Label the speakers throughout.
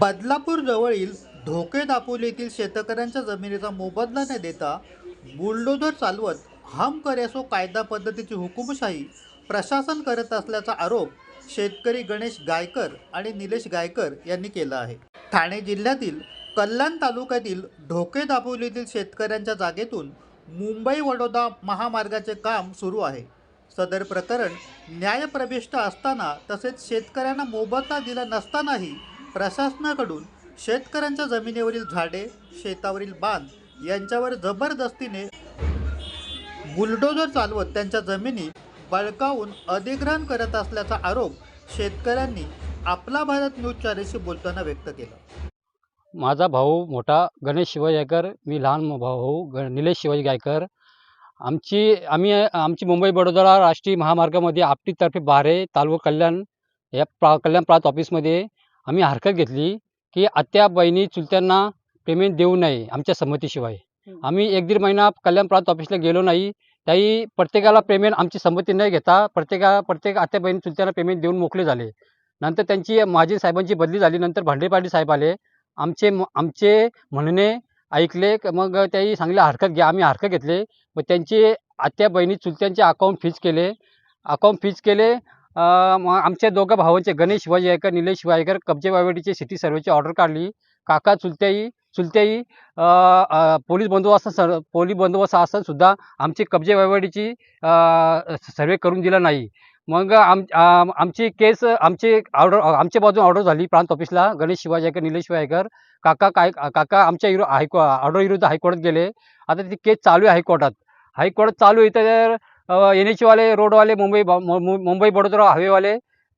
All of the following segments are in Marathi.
Speaker 1: बदलापूर जवळील दापोलीतील येथील शेतकऱ्यांच्या जमिनीचा मोबदला न देता बुलडोझर चालवत हम करेसो कायदा पद्धतीची हुकुमशाही प्रशासन करत असल्याचा आरोप शेतकरी गणेश गायकर आणि निलेश गायकर यांनी केला आहे. ठाणे जिल्ह्यातील कल्याण तालुक्यातील ढोके दापोलीतील शेतकऱ्यांच्या जागेतून मुंबई वडोदा महामार्गाचे काम सुरू आहे. सदर प्रकरण न्यायप्रविष्ट असताना तसेच शेतकऱ्यांना मोबदला दिला नसतानाही प्रशासनाकडून शेतकऱ्यांच्या जमिनीवरील झाडे शेतावरील बांध यांच्यावर जबरदस्तीने बुलडोजर चालवत त्यांच्या जमिनी बळकावून अधिग्रहण करत असल्याचा आरोप शेतकऱ्यांनी आपला भारत न्यूज चॅनेलशी बोलताना व्यक्त केला.
Speaker 2: माझा भाऊ मोठा गणेश शिवाजी गायकर मी लहान भाऊ ग निलेश शिवाजी गायकर आमची आम्ही आमची मुंबई बडोदरा राष्ट्रीय महामार्गामध्ये आपटीतर्फे बारे तालुका कल्याण या प्रा कल्याण प्रांत ऑफिसमध्ये आम्ही हरकत घेतली की आत्या बहिणी चुलत्यांना पेमेंट देऊ नये आमच्या संमतीशिवाय. आम्ही एक दीड महिना कल्याण प्रांत ऑफिसला गेलो नाही त्याही प्रत्येकाला पेमेंट आमची संमती न घेता प्रत्येका प्रत्येक आत्या बहिणी चुलत्यांना पेमेंट देऊन मोकळे झाले. नंतर त्यांची माझी साहेबांची बदली झाली नंतर भांडे पाटील साहेब आले. आमचे म- आमचे म्हणणे ऐकले मग त्याही सांगले हरकत घ्या आम्ही हरकत घेतले. व त्यांचे आत्या बहिणी चुलत्यांचे अकाउंट फीज केले. अकाउंट फीज केले मग आमच्या दोघं भावांचे गणेश शिवाजी निलेश शिवायकर कब्जे वायवडीची सिटी सर्वेची ऑर्डर काढली. काका चुलत्याई चुलत्याई पोलीस बंदोबस्त सर पोलीस बंदोबस्त असंसुद्धा आमची कब्जे वायवडीची सर्वे करून दिला नाही. मग आम आमची केस आमची ऑर्डर आमच्या बाजून ऑर्डर झाली प्रांत ऑफिसला. गणेश शिवाजी आयकर निलेश शिवायकर काका काय काका आमच्या विरो हायको ऑर्डर विरुद्ध हायकोर्टात गेले. आता ती केस चालू आहे हायकोर्टात. हायकोर्टात चालू आहे तर एन एचवाले रोडवाले मुंबई ब- मु- मु- मुंबई बडोदरा हायवेवाले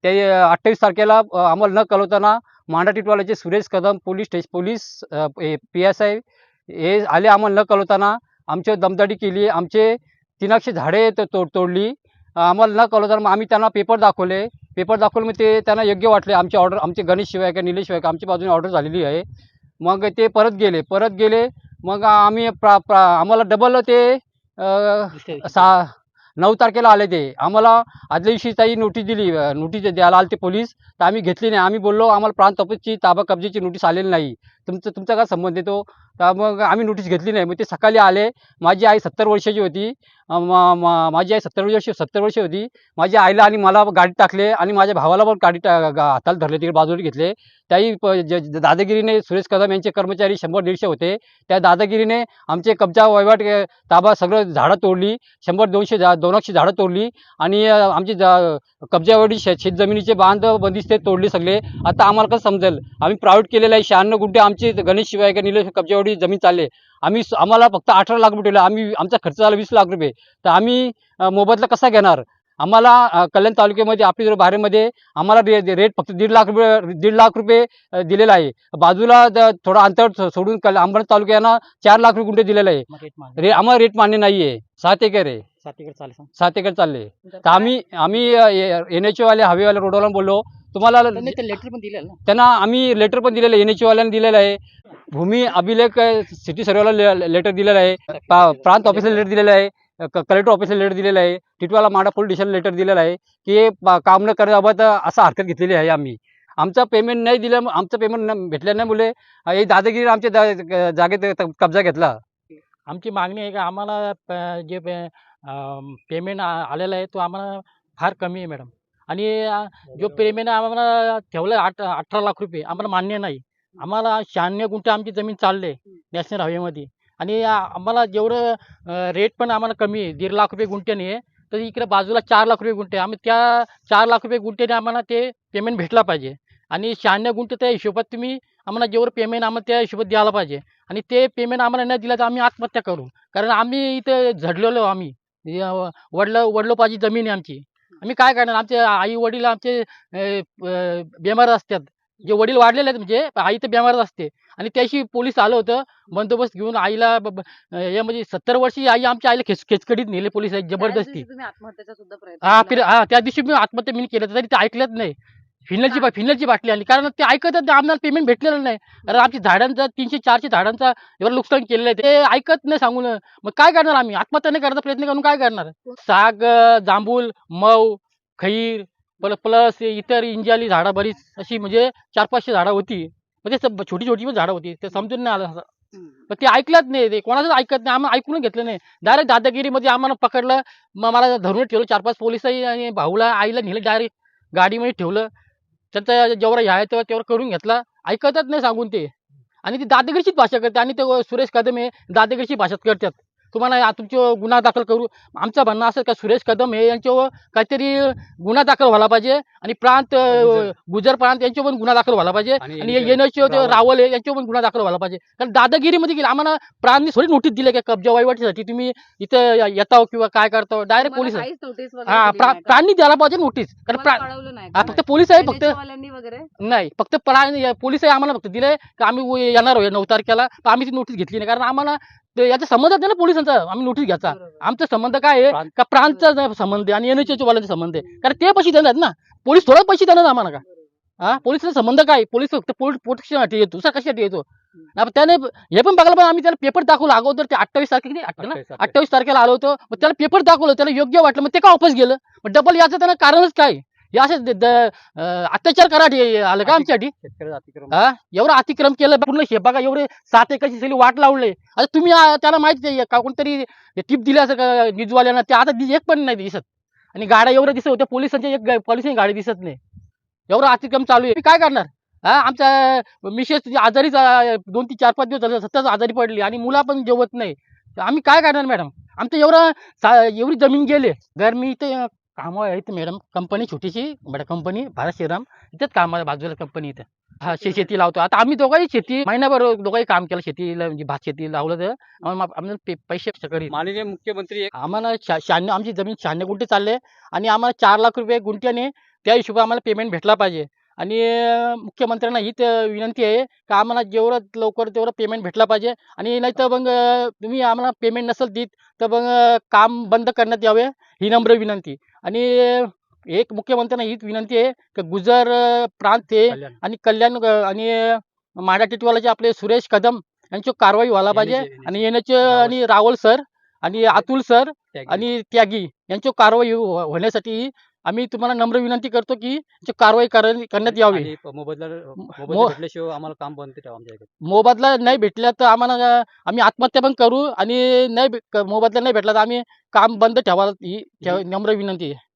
Speaker 2: ते अठ्ठावीस तारखेला अ, आम्हाला न कळवताना Manda टिटवाल्याचे Suresh Kadam police station police P S I हे आले आम्हाला न कळवताना आमच्यावर दमदाटी केली आमचे तीनाक्षे झाडे तो तोड तोडली आम्हाला न कळवताना मग आम्ही त्यांना पेपर दाखवले पेपर दाखवले मग ते त्यांना योग्य वाटले आमचे ऑर्डर आमचे गणेश शिवाय का निलेश शिवाय आमच्या बाजूने ऑर्डर झालेली आहे. मग ते परत गेले परत गेले मग आम्ही प्रा प्रा आम्हाला डबल ते सा नऊ तारखेला आले ते. आम्हाला आदल्या दिवशी ताई नोटीस दिली नोटीस द्यायला आले ते पोलीस तर आम्ही घेतली नाही. आम्ही बोललो आम्हाला प्रांत तपासची ताबा कब्जेची नोटीस आलेली नाही. तुमचं तुमचा काय संबंध येतो तर मग आम्ही नोटीस घेतली नाही. मग ते सकाळी आले. माझी आई सत्तर वर्षाची होती. माझी आई सत्तर वर्ष सत्तर वर्ष होती. माझ्या आईला आणि मला गाडीत टाकले आणि माझ्या भावाला पण गाडी टा हाताला धरले तिकडे बाजूला घेतले. त्याही प- दादागिरीने सुरेश कदम यांचे कर्मचारी शंभर दीडशे होते. त्या दादागिरीने आमचे कब्जा वहिवाट ताबा सगळं झाडं तोडली. शंभर दोनशे झा दोनशे झाडं तोडली. आणि आमची जा कब्जावडी शेत शेतजमिनीचे बांध बंदिस्ते तोडले सगळे. आता आम्हाला कसं समजेल? आम्ही प्रायव्हेट केलेलं आहे. शहाण्णव गुंठे आमचे गणेश शिवाय का निलेश कब्जावडी जमीन चालले आम्ही आम्हाला फक्त अठरा लाख रुपये ठेवले. आम्ही आमचा खर्च झाला वीस लाख रुपये. तर आम्ही मोबदला कसा घेणार? आम्हाला कल्याण तालुक्यामध्ये आपली जर बारेमध्ये आम्हाला रे रेट फक्त दीड लाख रुपये दीड लाख रुपये दिलेला आहे. बाजूला थोडं अंतर सोडून कल अंबड तालुक्यांना चार लाख रुपये गुंठे दिलेला आहे. रे आम्हाला रेट मान्य नाही आहे. सात एकर आहे सात एकर चालले तर आम्ही आम्ही एन एच वाले हवेवाले रोडवाला बोललो तुम्हाला
Speaker 3: लेटर पण दिलेलं. ना
Speaker 2: त्यांना आम्ही लेटर पण दिलेलं आहे एन एच वाल्याने दिलेलं आहे. भूमी अभिलेख सिटी सर्वेला लेटर दिलेलं आहे. प्रांत ऑफिसला लेटर दिलेलं आहे. कलेक्टर ऑफिसला लेटर दिलेलं आहे. टिटवाला माडा पोलीस स्टेशनला लेटर दिलेलं आहे. की हे काम न करण्याबाबत असं हरकत घेतलेली आहे आम्ही. आमचं पेमेंट नाही दिलं आमचं पेमेंट न भेटल्यामुळे हे दादागिरी आमच्या जागेत कब्जा घेतला.
Speaker 3: आमची मागणी आहे का? आम्हाला प- जे पेमेंट आलेला आहे तो आम्हाला फार कमी आहे मॅडम आणि जो पेमेंट आम्हाला ठेवलं आहे आठ अठरा लाख रुपये आम्हाला मान्य नाही. आम्हाला शहाण्णव गुंठे आमची जमीन चालले नॅशनल हायवेमध्ये. आणि आम्हाला जेवढं रेट पण आम्हाला कमी आहे दीड लाख रुपये गुंठ्याने आहे तर इकडे बाजूला चार लाख रुपये गुंठे आम्ही त्या चार लाख रुपये गुंठ्याने आम्हाला ते पेमेंट भेटला पाहिजे. आणि शहाण्णव गुंठे त्या हिशोबात तुम्ही आम्हाला जेवढं पेमेंट आम्हाला त्या हिशोबात द्यायला पाहिजे. आणि ते पेमेंट आम्हाला न दिलं तर आम्ही आत्महत्या करू. कारण आम्ही इथे झडलेलो आम्ही. वडलं वडलोपाची जमीन आहे आमची. आम्ही काय करणार? आमचे आई वडील आमचे बेमार असतात. जे वडील वाढलेले आहेत म्हणजे आई तर बेमारच असते. आणि त्याशी पोलीस आलं होतं बंदोबस्त घेऊन आईला या म्हणजे सत्तर वर्षी आई आमच्या आईला खेच खेचकडीत नेले पोलीस जबरदस्ती. हा. फिर हा त्या दिवशी मी आत्महत्या मी केलं तरी ते ऐकलंच नाही. फिनलची बा फिनलची बाटली आणली. कारण ते ऐकतच नाही. आम्हाला पेमेंट भेटलेलं नाही. कारण आमची झाडांचा तीनशे चारशे झाडांचा एवढं नुकसान केलेलं आहे. ते ऐकत नाही सांगून. मग काय करणार आम्ही? आत्महत्या नाही करण्याचा प्रयत्न करून काय करणार? साग अं, जांभूळ मऊ खैर प्लस इतर इंजाली झाडं बरीच अशी म्हणजे चार पाचशे झाडं होती. सब- छोटी छोटी पण झाडं होती. ते समजून नाही आलं पण ते ऐकलंच नाही. ते कोणाचंच ऐकत नाही. आम्हाला ऐकून घेतलं नाही. डायरेक्ट दादागिरीमध्ये आम्हाला पकडलं. मग मला धरून ठेवलं. चार पाच पोलिसही आणि भाऊला आईला नेलं. डायरेक्ट गाडीमध्ये ठेवलं. त्यांचा जेवढा ह्या आहे तेव्हा तेवढं करून घेतला. ऐकतच नाही सांगून ते. आणि ती दादागिरीचीच भाषा करते आणि ते सुरेश कदम हे दादागिरीची भाषाच करतात. तुम्हाला या- तुमचे गुन्हा दाखल करू. आमचं म्हणणं असं का सुरेश कदम हे यांच्यावर काहीतरी गुन्हा दाखल व्हायला पाहिजे आणि प्रांत
Speaker 2: गुजर.
Speaker 3: प्रांत यांच्यावर पण गुन्हा दाखल व्हायला पाहिजे
Speaker 2: आणि हे
Speaker 3: येण्याचे
Speaker 2: रावल.
Speaker 3: यांच्यावर पण गुन्हा दाखल व्हायला पाहिजे. कारण दादागिरीमध्ये गेले आम्हाला प्रांतनी थोडी नोटीस दिली का कब्जा वहिवाटीसाठी? तुम्ही इथं येताव किंवा काय करताव? डायरेक्ट पोलीस हा? प्राणी द्यायला पाहिजे नोटीस. कारण? फक्त पोलीस आहे फक्त नाही फक्त प्राणी पोलीस आहे आम्हाला फक्त दिले की आम्ही येणार नऊ तारखेला. पण आम्ही ती नोटीस घेतली नाही. कारण आम्हाला ते याचा संबंध आहे ना पोलिसांचा? आम्ही नोटीस घ्यायचा. आमचा संबंध काय आहे? का प्रांतचा संबंध आहे आणि एन एच वाल्यांचा संबंध आहे. कारण ते पैसे देणार ना. पोलीस थोडं पैसे देणार आम्हाला का? हा? पोलिसचा संबंध काय? पोलीस फक्त प्रोटेक्शनसाठी येतो. दुसरा कशासाठी येतो? त्याने हे पण बघायला पण आम्ही त्याला पेपर दाखवला अगोदर ते अठ्ठावीस तारखे किती अठ्ठावीस ना?
Speaker 2: अठ्ठावीस तारखेला.
Speaker 3: अठ्ठावीस तारखेला आलो होतो. मग त्याला पेपर दाखवलं. त्याला योग्य वाटलं. मग ते का वापस गेलं? मग डबल याचं त्यांना कारणच काय? हे असे द- द- अं, अत्याचार कराटे आलं का आमच्यासाठी?
Speaker 2: शेतकऱ्याचा अतिक्रमण
Speaker 3: हा? एवढं अतिक्रम केलं पूर्ण हे बघा एवढे सात एकरची सगळी वाट लावले. आता तुम्ही आ, त्याला माहिती आहे का कोणतरी टिप दिली असं का निजवाल्यांना ते आता दि- एक पण नाही दिसत. आणि गाड्या एवढ्या दिसत होत्या पोलिसांच्या एक गा- पोलिसांची गाडी दिसत नाही. एवढं अतिक्रम चालू आहे. मी काय करणार? हा? आमच्या मिसेस आजारीच आ, दोन तीन चार पाच दिवस झाले सतत आजारी पडली आणि मुला पण जेवत नाही. तर आम्ही काय करणार मॅडम? आमचं एवढं सा- एवढी जमीन गेले. घर मी इथे कामं आहेत मॅडम. कंपनी छोटीशी बडा कंपनी भारत श्रीराम. इथेच कामाला बाजूला कंपनी इथं. हा शे शेती लावतो. आता आम्ही दोघंही शेती महिनाभर दोघंही काम केलं. शेतीला म्हणजे भात शेती लावलं तर आम्हाला पे- पैसे करी
Speaker 2: माननीय मुख्यमंत्री एक
Speaker 3: आम्हाला शहाण्णव आमची जमीन शहाण्णव गुंठे चालले आणि आम्हाला चार लाख रुपये गुंठ्याने त्या हिशोबाने आम्हाला पेमेंट भेटला पाहिजे. आणि मुख्यमंत्र्यांना हीच विनंती आहे का आम्हाला जेवढं लवकर तेवढं पेमेंट भेटला पाहिजे आणि नाही तर मग अं, तुम्ही आम्हाला पेमेंट नसेल देत तर मग काम बंद करण्यात यावे ही नम्र विनंती आणि एक मुख्यमंत्र्यांना हीच विनंती आहे की गुजर प्रांत हे आणि कल्याण आणि माडा टिटवालाचे आपले सुरेश कदम यांची कारवाई व्हायला पाहिजे आणि येण्याचे
Speaker 2: रावल.
Speaker 3: आणि रावल सर आणि अतुल सर. आणि त्यागी यांची कारवाई हो- होण्यासाठी आम्ही तुम्हाला नम्र विनंती करतो की कारवाई कर- करण्यात यावी.
Speaker 2: मोबदला मोबदला
Speaker 3: मो-
Speaker 2: भेटल्याशिवाय आम्हाला काम बंद ठेवा आमच्या इकडे.
Speaker 3: मोबदला नाही भेटला तर आम्हाला आम्ही आत्महत्या पण करू आणि नाही मोबदला नाही भेटला तर आम्ही काम बंद ठेवायला ही ठेव- नम्र विनंती आहे.